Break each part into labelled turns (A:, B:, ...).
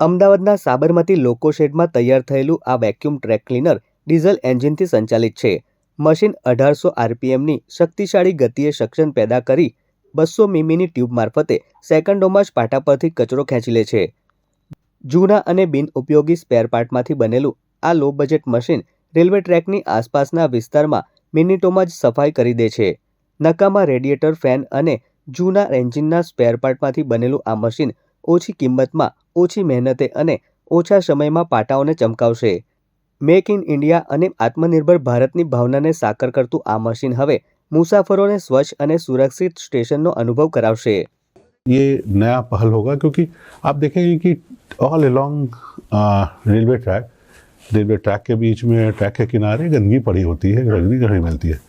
A: અમદાવાદના સાબરમતી લોકો શેડમાં તૈયાર થયેલું આ વેક્યુમ ટ્રેક ક્લીનર ડીઝલ એન્જિનથી સંચાલિત છે. મશીન અઢારસો આરપીએમની શક્તિશાળી ગતિએ સક્શન પેદા કરી બસો મીમીની ટ્યુબ મારફતે સેકન્ડોમાં જ પાટા પરથી કચરો ખેંચી લે છે. જૂના અને બિનઉપયોગી સ્પેર પાર્ટમાંથી બનેલું આ લો બજેટ મશીન રેલવે ટ્રેકની આસપાસના વિસ્તારમાં મિનિટોમાં જ સફાઈ કરી દે છે. નકામા રેડિએટર ફેન અને જૂના એન્જિનના સ્પેર પાર્ટમાંથી બનેલું આ મશીન ઓછી કિંમતમાં ઓછી મહેનતે અને ઓછા સમયમાં પાટાઓને ચમકાવશે મેક ઇન ઇન્ડિયા અને આત્મનિર્ભર ભારતની ભાવનાને સાકાર કરતું આ મશીન હવે મુસાફરોને સ્વચ્છ અને સુરક્ષિત સ્ટેશનનો અનુભવ કરાવશે
B: ये नया पहल होगा क्योंकि आप देखेंगे कि all along railway track railway track के बीच में ट्रैक के किनारे गंदगी पड़ी होती है गंदगी कहीं मिलती है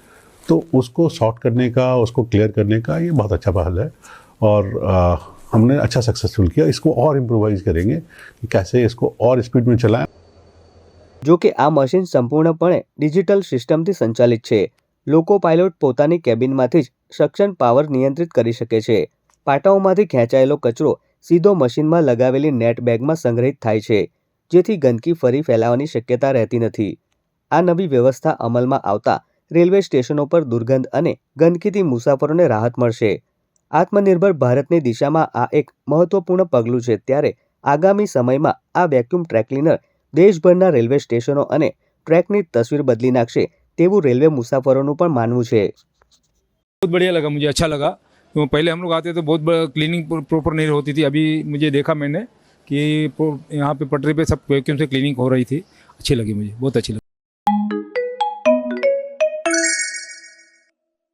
B: तो उसको सॉर्ट करने का उसको क्लियर करने का ये बहुत अच्छा पहल है और अ, हमने अच्छा सक्सेसफुल किया इसको और इम्प्रोवाइज करेंगे कि कैसे इसको और स्पीड में चलाएं
A: જો કે આ મશીન સંપૂર્ણપણે ડિજિટલ સિસ્ટમથી સંચાલિત છે લોકો પાયલોટ પોતાની કેબિનમાંથી જ સક્શન પાવર નિયંત્રિત કરી શકે છે પાટાઓમાંથી ખેંચાયેલો કચરો સીધો મશીનમાં લગાવેલી નેટ બેગમાં સંગ્રહિત થાય છે જેથી ગંદકી ફરી ફેલાવાની શક્યતા રહેતી નથી આ નવી વ્યવસ્થા અમલમાં આવતા રેલવે સ્ટેશનો પર દુર્ગંધ અને ગંદકીથી મુસાફરોને રાહત મળશે આત્મનિર્ભર ભારતની દિશામાં આ એક મહત્વપૂર્ણ પગલું છે ત્યારે આગામી સમયમાં આ વેક્યુમ ટ્રેક ક્લીનર દેશભરના રેલવે સ્ટેશનો અને ટ્રેકની તસવીર બદલી નાખશે તેવું રેલવે મુસાફરોનું પણ માનવું છે
C: बहुत बढ़िया लगा मुझे अच्छा लगा तो पहले हम लोग आते तो बहुत क्लीनिंग प्रॉपर नहीं होती थी अभी मुझे देखा मैंने कि प्रो- यहाँ पे पटरी पे सब वैक्यूम से क्लीनिंग हो रही थी अच्छी लगी मुझे बहुत अच्छी लगी